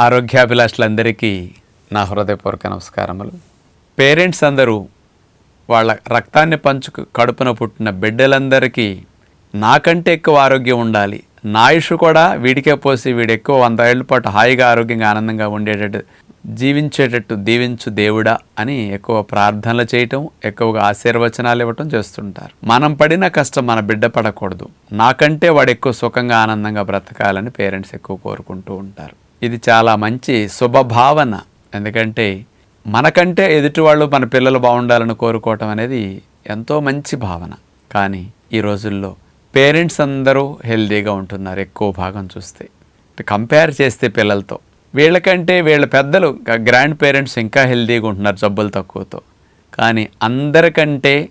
ఆరోగ్యాభిలాషులందరికీ నా హృదయపూర్వక నమస్కారములు. పేరెంట్స్ అందరూ వాళ్ళ రక్తాన్ని పంచుకు కడుపున పుట్టిన బిడ్డలందరికీ నాకంటే ఎక్కువ ఆరోగ్యం ఉండాలి. నా కూడా వీడికే పోసి వీడు ఎక్కువ వంద ఏళ్ళ పాటు హాయిగా ఆరోగ్యంగా ఆనందంగా ఉండేటట్టు జీవించేటట్టు దీవించు దేవుడా అని ఎక్కువ ప్రార్థనలు చేయటం ఎక్కువగా ఆశీర్వచనాలు ఇవ్వటం చేస్తుంటారు. మనం పడిన కష్టం మన బిడ్డ పడకూడదు. నాకంటే వాడు ఎక్కువ సుఖంగా ఆనందంగా బ్రతకాలని పేరెంట్స్ ఎక్కువ కోరుకుంటూ ఉంటారు. ఇది చాలా మంచి శుభభావన. ఎందుకంటే మనకంటే ఎదుటి వాళ్ళు మన పిల్లలు బాగుండాలని కోరుకోవటం అనేది ఎంతో మంచి భావన. కానీ ఈ రోజుల్లో పేరెంట్స్ అందరూ హెల్దీగా ఉంటున్నారు ఎక్కువ భాగం చూస్తే. కంపేర్ చేస్తే పిల్లలతో. వీళ్ళకంటే వీళ్ళ పెద్దలు గ్రాండ్ పేరెంట్స్ ఇంకా హెల్దీగా ఉంటున్నారు జబ్బులు తక్కువతో. కానీ అందరికంటే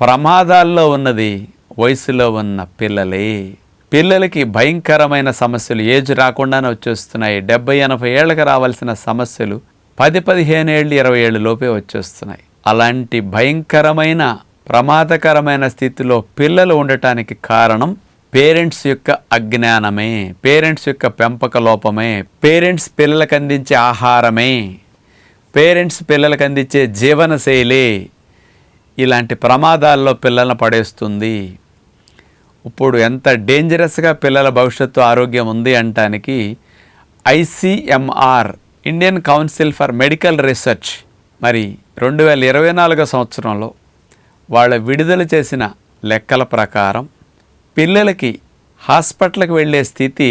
ప్రమాదాల్లో ఉన్నది వయసులో ఉన్న పిల్లలే. పిల్లలకి భయంకరమైన సమస్యలు ఏజ్ రాకుండానే వచ్చేస్తున్నాయి. డెబ్బై ఎనభై ఏళ్ళకి రావాల్సిన సమస్యలు పది పదిహేను ఏళ్ళు ఇరవై ఏళ్ళు లోపే వచ్చేస్తున్నాయి. అలాంటి భయంకరమైన ప్రమాదకరమైన స్థితిలో పిల్లలు ఉండటానికి కారణం పేరెంట్స్ యొక్క అజ్ఞానమే పేరెంట్స్ యొక్క పెంపక లోపమే పేరెంట్స్ పిల్లలకు అందించే ఆహారమే పేరెంట్స్ పిల్లలకు అందించే జీవనశైలి ఇలాంటి ప్రమాదాల్లో పిల్లలను పడేస్తుంది. ఇప్పుడు ఎంత డేంజరస్గా పిల్లల భవిష్యత్తు ఆరోగ్యం ఉంది అంటానికి ICMR Indian Council for Medical Research మరి రెండు వేల ఇరవై నాలుగో సంవత్సరంలో వాళ్ళ విడుదల చేసిన లెక్కల ప్రకారం పిల్లలకి హాస్పిటల్కి వెళ్ళే స్థితి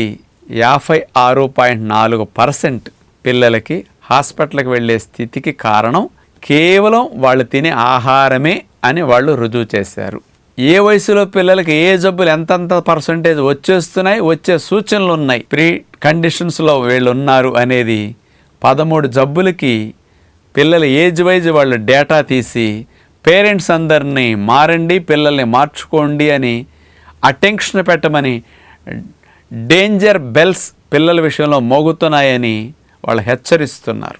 యాభై ఆరు పాయింట్ నాలుగు పర్సెంట్ పిల్లలకి హాస్పిటల్కి వెళ్ళే స్థితికి కారణం కేవలం వాళ్ళు తినే ఆహారమే అని వాళ్ళు రుజువు చేశారు. ఏ వయసులో పిల్లలకి ఏ జబ్బులు ఎంతంత పర్సంటేజ్ వచ్చేస్తున్నాయి వచ్చే సూచనలు ఉన్నాయి? ప్రీ కండిషన్స్లో వీళ్ళు ఉన్నారు అనేది పదమూడు జబ్బులకి పిల్లల ఏజ్ వైజ్ వాళ్ళు డేటా తీసి పేరెంట్స్ అందరినీ మారండి పిల్లల్ని మార్చుకోండి అని అటెన్షన్ పెట్టమని డేంజర్ బెల్స్ పిల్లల విషయంలో మోగుతున్నాయని వాళ్ళు హెచ్చరిస్తున్నారు.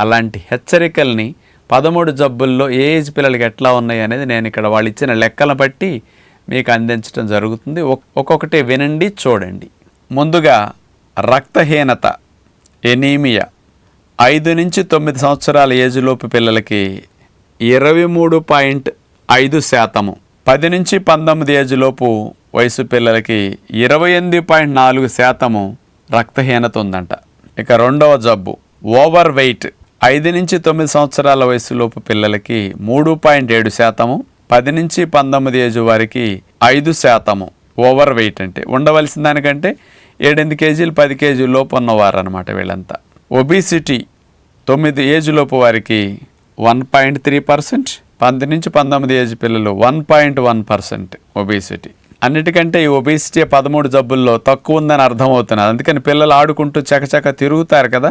అలాంటి హెచ్చరికల్ని పదమూడు జబ్బుల్లో ఏ ఏజ్ పిల్లలకి ఎట్లా ఉన్నాయి అనేది నేను ఇక్కడ వాళ్ళు ఇచ్చిన లెక్కలను బట్టి మీకు అందించడం జరుగుతుంది. ఒక్కొక్కటి వినండి చూడండి. ముందుగా రక్తహీనత ఎనీమియా. ఐదు నుంచి తొమ్మిది సంవత్సరాల ఏజ్లోపు పిల్లలకి ఇరవై మూడు పాయింట్ ఐదు శాతము. పది నుంచి పంతొమ్మిది ఏజ్లోపు వయసు పిల్లలకి ఇరవై ఎనిమిది పాయింట్ నాలుగు శాతము రక్తహీనత ఉందంట. ఇక రెండవ జబ్బు ఓవర్ వెయిట్. ఐదు నుంచి తొమ్మిది సంవత్సరాల వయసులోపు పిల్లలకి మూడు పాయింట్ ఏడు శాతము పది నుంచి పంతొమ్మిది ఏజ్ వారికి ఐదు శాతము. ఓవర్ వెయిట్ అంటే ఉండవలసిన దానికంటే ఏడెనిమిది కేజీలు పది కేజీల లోపు ఉన్నవారు అనమాట వీళ్ళంతా. ఒబిసిటీ తొమ్మిది ఏజ్ లోపు వారికి వన్ పాయింట్ త్రీ పర్సెంట్ పది నుంచి పంతొమ్మిది ఏజ్ పిల్లలు one point one percent obesity అన్నిటికంటే ఈ ఒబేసిటీ పదమూడు జబ్బుల్లో తక్కువ ఉందని అర్థమవుతున్నది అందుకని పిల్లలు ఆడుకుంటూ చకచక తిరుగుతారు కదా.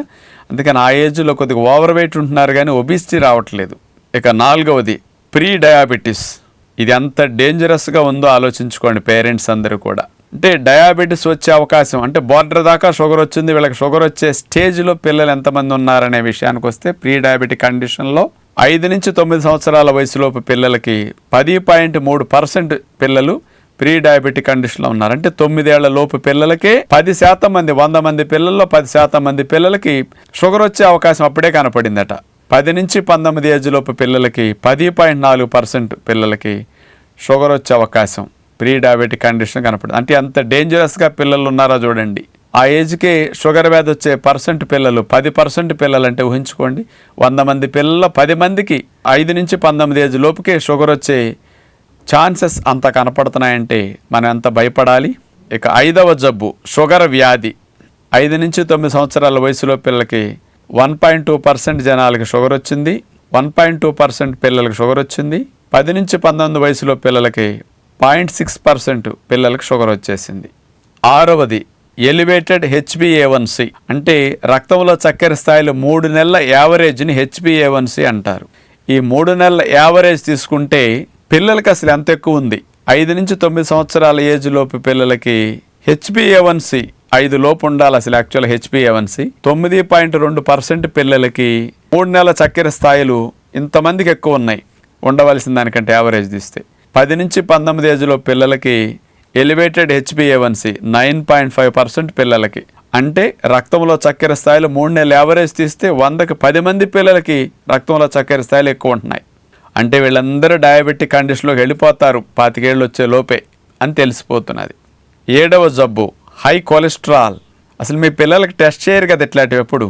అందుకని ఆ ఏజ్లో కొద్దిగా ఓవర్ వెయిట్ ఉంటున్నారు కానీ ఒబిసిటీ రావట్లేదు. ఇక నాలుగవది ప్రీ డయాబెటీస్ ఇది ఎంత డేంజరస్గా ఉందో ఆలోచించుకోండి పేరెంట్స్ అందరూ కూడా. అంటే డయాబెటీస్ వచ్చే అవకాశం అంటే బార్డర్ దాకా షుగర్ వచ్చింది వీళ్ళకి షుగర్ వచ్చే స్టేజ్లో పిల్లలు ఎంతమంది ఉన్నారనే విషయానికి వస్తే ప్రీ డయాబెటిక్ కండిషన్లో ఐదు నుంచి తొమ్మిది సంవత్సరాల వయసులోపు పిల్లలకి పది పాయింట్ మూడు పర్సెంట్ పిల్లలు ప్రీ డయాబెటిక్ కండిషన్లో ఉన్నారు. అంటే తొమ్మిదేళ్ళ లోపు పిల్లలకే పది శాతం మంది వంద మంది పిల్లల్లో పది శాతం మంది పిల్లలకి షుగర్ వచ్చే అవకాశం అప్పుడే కనపడిందట. పది నుంచి పంతొమ్మిది ఏజ్ లోపు పిల్లలకి పది పాయింట్ నాలుగు పర్సెంట్ పిల్లలకి షుగర్ వచ్చే అవకాశం ప్రీ డయాబెటిక్ కండిషన్ కనపడింది. అంటే ఎంత డేంజరస్గా పిల్లలు ఉన్నారో చూడండి. ఆ ఏజ్కి షుగర్ వ్యాధి వచ్చే పర్సెంట్ పిల్లలు పది పర్సెంట్ పిల్లలు అంటే ఊహించుకోండి. వంద మంది పిల్లల్లో పది మందికి ఐదు నుంచి పంతొమ్మిది ఏజ్ లోపుకే షుగర్ వచ్చే ఛాన్సెస్ అంత కనపడుతున్నాయంటే మనం ఎంత భయపడాలి? ఇక ఐదవ జబ్బు షుగర్ వ్యాధి. ఐదు నుంచి తొమ్మిది సంవత్సరాల వయసులో పిల్లలకి వన్ పాయింట్ టూ పర్సెంట్ జనాలకి షుగర్ వచ్చింది వన్ పాయింట్ టూ పర్సెంట్ పిల్లలకి షుగర్ వచ్చింది పది నుంచి పంతొమ్మిది వయసులో పిల్లలకి పాయింట్ సిక్స్ పర్సెంట్ పిల్లలకి షుగర్ వచ్చేసింది. ఆరవది ఎలివేటెడ్ హెచ్బిఏవన్సి అంటే రక్తంలో చక్కెర స్థాయిలో మూడు నెలల యావరేజ్ని హెచ్బిఏవన్సి అంటారు. ఈ మూడు నెలల యావరేజ్ తీసుకుంటే పిల్లలకి అసలు ఎంత ఎక్కువ ఉంది? ఐదు నుంచి తొమ్మిది సంవత్సరాల ఏజ్ లోపు పిల్లలకి హెచ్బిఏవన్సి ఐదు లోపు ఉండాలి అసలు యాక్చువల్ హెచ్బిఏవన్సి తొమ్మిది పాయింట్ రెండు పర్సెంట్ పిల్లలకి మూడు నెలల చక్కెర స్థాయిలు ఇంతమందికి ఎక్కువ ఉన్నాయి. ఉండవలసిన దానికంటే యావరేజ్ తీస్తే. పది నుంచి పంతొమ్మిది ఏజ్లో పిల్లలకి ఎలివేటెడ్ హెచ్బిఏవన్సి నైన్ పాయింట్ ఫైవ్ పర్సెంట్ పిల్లలకి. అంటే రక్తంలో చక్కెర స్థాయిలు మూడు నెలలు యావరేజ్ తీస్తే వందకి పది మంది పిల్లలకి రక్తంలో చక్కెర స్థాయిలు ఎక్కువ ఉంటున్నాయి. అంటే వీళ్ళందరూ డయాబెటిక్ కండిషన్లోకి వెళ్ళిపోతారు. పాతికేళ్ళు వచ్చే లోపే అని తెలిసిపోతున్నది. ఏడవ జబ్బు హై కొలెస్ట్రాల్ అసలు మీ పిల్లలకి టెస్ట్ చేయరు కదా ఇట్లాంటివి ఎప్పుడు?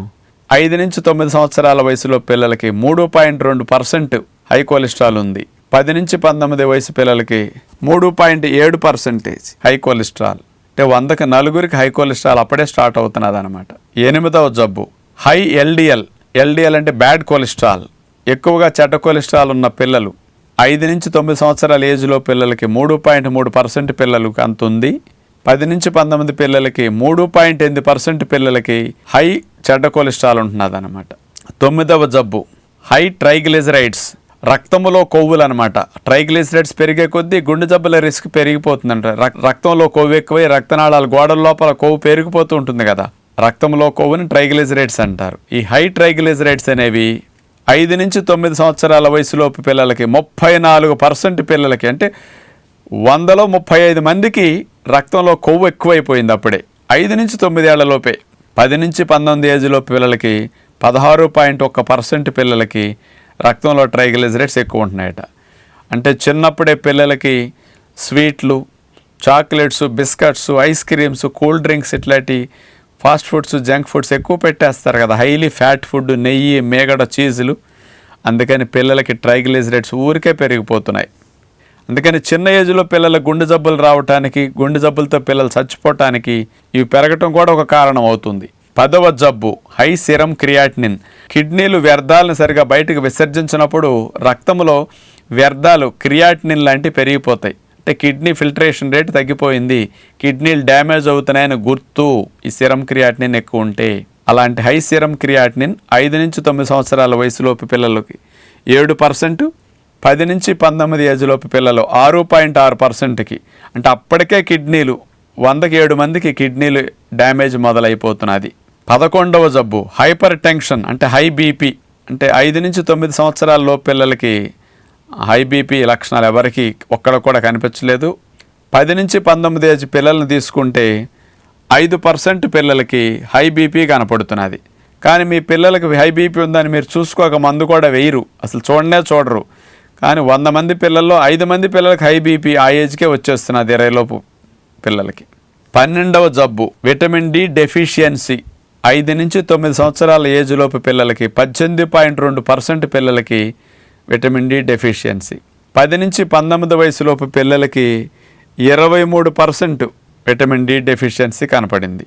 ఐదు నుంచి తొమ్మిది సంవత్సరాల వయసులో పిల్లలకి మూడు పాయింట్ రెండు పర్సెంట్ హై కొలెస్ట్రాల్ ఉంది. పది నుంచి పంతొమ్మిది వయసు పిల్లలకి మూడు పాయింట్ ఏడు పర్సెంటేజ్ హై కొలెస్ట్రాల్ అంటే వందకి నలుగురికి హై కొలెస్ట్రాల్ అప్పుడే స్టార్ట్ అవుతున్నది అనమాట ఎనిమిదవ జబ్బు హై ఎల్డిఎల్ ఎల్డిఎల్ అంటే బ్యాడ్ కొలెస్ట్రాల్ ఎక్కువగా చెడ్డ కొలెస్ట్రాల్ ఉన్న పిల్లలు ఐదు నుంచి తొమ్మిది సంవత్సరాల ఏజ్లో పిల్లలకి మూడు పాయింట్ మూడు పర్సెంట్ పిల్లలకు అంతుంది పది నుంచి పంతొమ్మిది పిల్లలకి మూడు పాయింట్ ఎనిమిది పర్సెంట్ పిల్లలకి హై చెడ్డ కొలెస్ట్రాల్ ఉంటున్నది అనమాట తొమ్మిదవ జబ్బు హై ట్రైగ్లిజరైడ్స్ రక్తములో కొవ్వులు అనమాట ట్రైగ్లిజరైడ్స్ పెరిగే కొద్దీ గుండె జబ్బుల రిస్క్ పెరిగిపోతుందంట. రక్- రక్తంలో కొవ్వు ఎక్కువై రక్తనాళాల గోడల లోపల కొవ్వు పెరిగిపోతూ ఉంటుంది కదా. రక్తంలో కొవ్వుని ట్రైగ్లిజరైడ్స్ అంటారు. ఈ హై ట్రైగ్లిజరైడ్స్ అనేవి ఐదు నుంచి తొమ్మిది సంవత్సరాల వయసులోపు పిల్లలకి ముప్పై నాలుగు పర్సెంట్ పిల్లలకి అంటే వందలో ముప్పై ఐదు మందికి రక్తంలో కొవ్వు ఎక్కువైపోయింది అప్పుడే. ఐదు నుంచి తొమ్మిదేళ్ళలోపే పది నుంచి పంతొమ్మిది ఏజ్లో పిల్లలకి పదహారు పాయింట్ ఒక్క పర్సెంట్ పిల్లలకి రక్తంలో ట్రైగ్లిజరైడ్స్ ఎక్కువ ఉంటున్నాయట. అంటే చిన్నప్పుడే పిల్లలకి స్వీట్లు chocolates biscuits ice creams cool drinks ఇట్లాంటి ఫాస్ట్ ఫుడ్స్ జంక్ ఫుడ్స్ ఎక్కువ పెట్టేస్తారు కదా. హైలీ ఫ్యాట్ ఫుడ్ నెయ్యి మేగడ చీజులు. అందుకని పిల్లలకి ట్రైగ్లిజరేట్స్ ఊరికే పెరిగిపోతున్నాయి. అందుకని చిన్న ఏజ్లో పిల్లల గుండె జబ్బులు రావటానికి గుండె జబ్బులతో పిల్లలు చచ్చిపోవటానికి ఇవి పెరగటం కూడా ఒక కారణం అవుతుంది. పదవ జబ్బు హై సిరం క్రియాటినిన్. కిడ్నీలు వ్యర్థాలను సరిగా బయటకు విసర్జించినప్పుడు రక్తంలో వ్యర్థాలు క్రియాటినిన్ లాంటివి పెరిగిపోతాయి. కిడ్నీ ఫిల్టరేషన్ రేట్ తగ్గిపోయింది. కిడ్నీలు డ్యామేజ్ అవుతున్నాయని గుర్తు ఈ సిరం క్రియాటినిన్ ఎక్కువ ఉంటే. అలాంటి హై సిరం క్రియాటినిన్ ఐదు నుంచి తొమ్మిది సంవత్సరాల వయసులోపు పిల్లలకి ఏడు పర్సెంట్ పది నుంచి పంతొమ్మిది ఏజ్లోపు పిల్లలు ఆరు పాయింట్ ఆరు పర్సెంట్కి. అంటే అప్పటికే కిడ్నీలు వందకి ఏడు మందికి కిడ్నీలు డ్యామేజ్ మొదలైపోతున్నది. పదకొండవ జబ్బు హైపర్ టెన్షన్ అంటే హై బీపీ అంటే ఐదు నుంచి తొమ్మిది సంవత్సరాల లోపు పిల్లలకి హై బీపీ లక్షణాలు ఎవరికి ఒక్కడ కూడా కనిపించలేదు. పది నుంచి పంతొమ్మిది ఏజ్ పిల్లల్ని తీసుకుంటే ఐదు పర్సెంట్ పిల్లలకి హై బీపీ కనపడుతున్నది. కానీ మీ పిల్లలకి హై బీపీ ఉందని మీరు చూసుకోక మందు కూడా వేయరు. అసలు చూడనే చూడరు. కానీ వంద మంది పిల్లల్లో ఐదు మంది పిల్లలకి హై బీపీ ఆ ఏజ్కే వచ్చేస్తున్నది ఇరవైలోపు పిల్లలకి. పన్నెండవ జబ్బు విటమిన్ డి డెఫిషియన్సీ. ఐదు నుంచి తొమ్మిది సంవత్సరాల ఏజ్లోపు పిల్లలకి పద్దెనిమిది పాయింట్ రెండు పర్సెంట్ పిల్లలకి విటమిన్ డి డెఫిషియన్సీ. పది నుంచి పంతొమ్మిది వయసులోపు పిల్లలకి ఇరవై మూడు పర్సెంట్ విటమిన్ డి డెఫిషియన్సీ కనపడింది.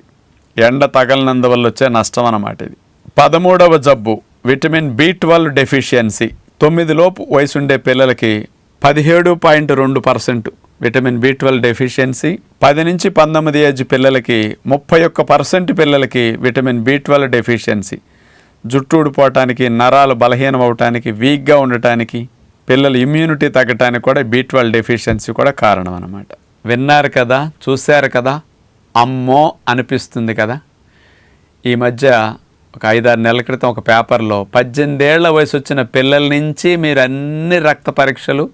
ఎండ తగలనందువల్ల వచ్చే నష్టం అన్నమాట ఇది. పదమూడవ జబ్బు విటమిన్ బి ట్వెల్వ్ డెఫిషియన్సీ. తొమ్మిది లోపు పిల్లలకి పదిహేడు పాయింట్ రెండు percent vitamin B twelve deficiency. పది నుంచి పంతొమ్మిది ఏజ్ పిల్లలకి ముప్పై ఒక్క పర్సెంట్ పిల్లలకి విటమిన్ బి ట్వెల్వ్ డెఫిషియన్సీ. జుట్టు ఊడిపోవటానికి నరాలు బలహీనం అవటానికి వీక్గా ఉండటానికి పిల్లల ఇమ్యూనిటీ తగ్గటానికి కూడా బీ ట్వెల్వ్ డెఫిషియన్సీ కూడా కారణం అన్నమాట విన్నారు కదా చూశారు కదా అమ్మో అనిపిస్తుంది కదా. ఈ మధ్య ఒక ఐదారు నెలల క్రితం ఒక పేపర్లో పద్దెనిమిదేళ్ళ వయసు వచ్చిన పిల్లల నుంచి మీరు అన్ని రక్త పరీక్షలు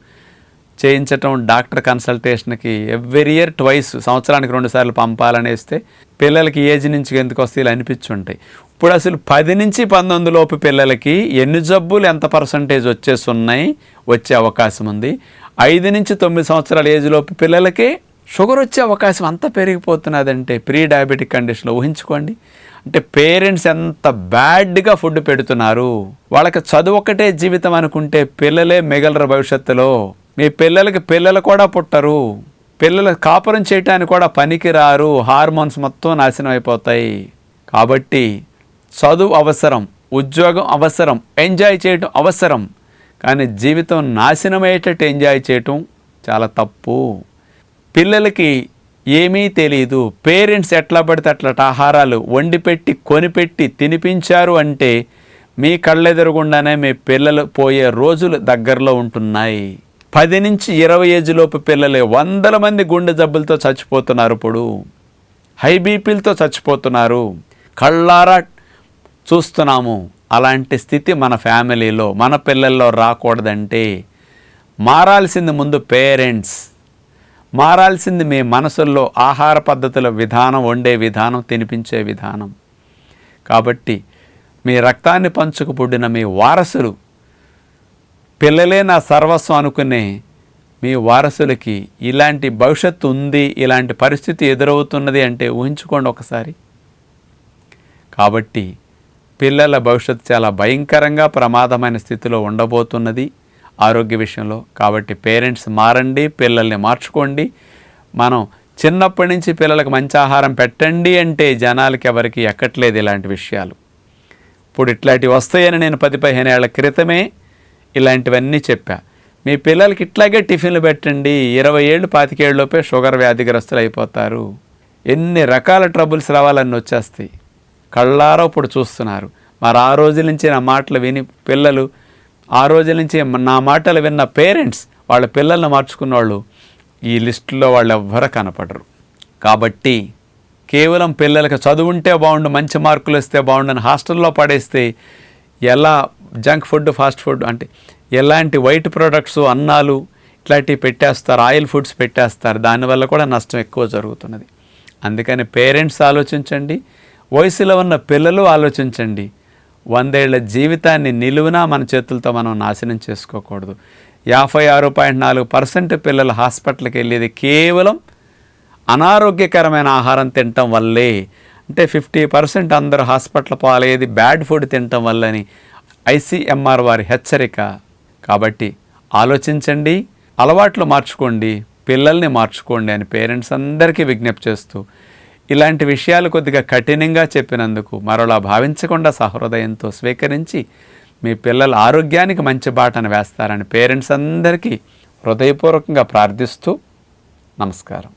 చేయించటం డాక్టర్ కన్సల్టేషన్కి ఎవ్రీ ఇయర్ ట్వైస్ సంవత్సరానికి రెండుసార్లు పంపాలనేస్తే పంపాలని వేస్తే పిల్లలకి ఏజ్ నుంచి ఎందుకు వస్తే ఇలా అనిపించుంటాయి. ఇప్పుడు అసలు పది నుంచి పంతొమ్మిది లోపు పిల్లలకి ఎన్ని జబ్బులు ఎంత పర్సంటేజ్ వచ్చేస్తున్నాయి వచ్చే అవకాశం ఉంది. ఐదు నుంచి తొమ్మిది సంవత్సరాల ఏజ్లోపు పిల్లలకి షుగర్ వచ్చే అవకాశం అంత పెరిగిపోతున్నదంటే ప్రీ డయాబెటిక్ కండిషన్లో ఊహించుకోండి. అంటే పేరెంట్స్ ఎంత బ్యాడ్గా ఫుడ్ పెడుతున్నారు. వాళ్ళకి చదువు ఒక్కటే జీవితం అనుకుంటే పిల్లలే మిగలరు భవిష్యత్తులో. మీ పిల్లలకి పిల్లలు కూడా పుట్టరు. పిల్లలు కాపురం చేయటానికి కూడా పనికి రారు హార్మోన్స్ మొత్తం నాశనం అయిపోతాయి. కాబట్టి చదువు అవసరం ఉద్యోగం అవసరం ఎంజాయ్ చేయటం అవసరం. కానీ జీవితం నాశనమయ్యేటట్టు ఎంజాయ్ చేయటం చాలా తప్పు. పిల్లలకి ఏమీ తెలియదు పేరెంట్స్ ఎట్లా పడితే అట్లా ఆహారాలు వండి పెట్టి కొనిపెట్టి తినిపించారు అంటే మీ కళ్ళెదురుగుండానే మీ పిల్లలు పోయే రోజులు దగ్గరలో ఉంటున్నాయి. పది నుంచి ఇరవై ఏజ్లోపు పిల్లలే వందల మంది గుండె జబ్బులతో చచ్చిపోతున్నారు ఇప్పుడు. హై బీపీలతో చచ్చిపోతున్నారు. కళ్ళారా చూస్తున్నాము. అలాంటి స్థితి మన ఫ్యామిలీలో మన పిల్లల్లో రాకూడదంటే మారాల్సింది ముందు పేరెంట్స్. మారాల్సింది మీ మనసుల్లో ఆహార పద్ధతుల విధానం వండే విధానం తినిపించే విధానం. కాబట్టి మీ రక్తాన్ని పంచుకు పుట్టిన మీ వారసులు పిల్లలే నా సర్వస్వం అనుకునే మీ వారసులకి ఇలాంటి భవిష్యత్తు ఉంది ఇలాంటి పరిస్థితి ఎదురవుతున్నది అంటే ఊహించుకోండి ఒకసారి. కాబట్టి పిల్లల భవిష్యత్తు చాలా భయంకరంగా ప్రమాదమైన స్థితిలో ఉండబోతున్నది ఆరోగ్య విషయంలో. కాబట్టి పేరెంట్స్ మారండి పిల్లల్ని మార్చుకోండి. మనం చిన్నప్పటి నుంచి పిల్లలకు మంచి ఆహారం పెట్టండి అంటే జనాలకి ఎవరికి ఎక్కట్లేదు ఇలాంటి విషయాలు. ఇప్పుడు ఇట్లాంటివి వస్తాయని నేను పది పదిహేను ఏళ్ళ క్రితమే ఇలాంటివన్నీ చెప్పా. మీ పిల్లలకి ఇట్లాగే టిఫిన్లు పెట్టండి ఇరవై ఏళ్ళు పాతికేళ్ళలోపే షుగర్ వ్యాధిగ్రస్తులు అయిపోతారు. ఎన్ని రకాల ట్రబుల్స్ రావాలన్నీ వచ్చేస్తాయి కళ్ళారో ఇప్పుడు చూస్తున్నారు. మరి ఆ రోజుల నుంచి నా మాటలు విని పిల్లలు ఆ రోజుల నుంచి నా మాటలు విన్న పేరెంట్స్ వాళ్ళ పిల్లల్ని మార్చుకున్న వాళ్ళు ఈ లిస్టులో వాళ్ళు ఎవ్వరు కనపడరు. కాబట్టి కేవలం పిల్లలకి చదువుంటే బాగుండు మంచి మార్కులు వస్తే బాగుండు హాస్టల్లో పడేస్తే ఎలా జంక్ ఫుడ్ ఫాస్ట్ ఫుడ్ అంటే ఎలాంటి వైట్ ప్రొడక్ట్స్ అన్నాలు ఇట్లాంటివి పెట్టేస్తారు ఆయిల్ ఫుడ్స్ పెట్టేస్తారు దానివల్ల కూడా నష్టం ఎక్కువ జరుగుతున్నది. అందుకని పేరెంట్స్ ఆలోచించండి వయసులో ఉన్న పిల్లలు ఆలోచించండి. వందేళ్ళ జీవితాన్ని నిలువునా మన చేతులతో మనం నాశనం చేసుకోకూడదు. యాభై ఆరు పాయింట్ నాలుగు పర్సెంట్ పిల్లలు హాస్పిటల్కి వెళ్ళేది కేవలం అనారోగ్యకరమైన ఆహారం తినటం వల్లే. అంటే ఫిఫ్టీ పర్సెంట్ అందరూ హాస్పిటల్ పాలయ్యేది బ్యాడ్ ఫుడ్ తినటం వల్లని ఐసీఎంఆర్ వారి హెచ్చరిక. కాబట్టి ఆలోచించండి అలవాట్లు మార్చుకోండి పిల్లల్ని మార్చుకోండి అని పేరెంట్స్ అందరికీ విజ్ఞప్తి చేస్తూ ఇలాంటి విషయాలు కొద్దిగా కఠినంగా చెప్పినందుకు మరోలా భావించకుండా సహృదయంతో స్వీకరించి మీ పిల్లల ఆరోగ్యానికి మంచి బాటను వేస్తారని పేరెంట్స్ అందరికీ హృదయపూర్వకంగా ప్రార్థిస్తూ నమస్కారం.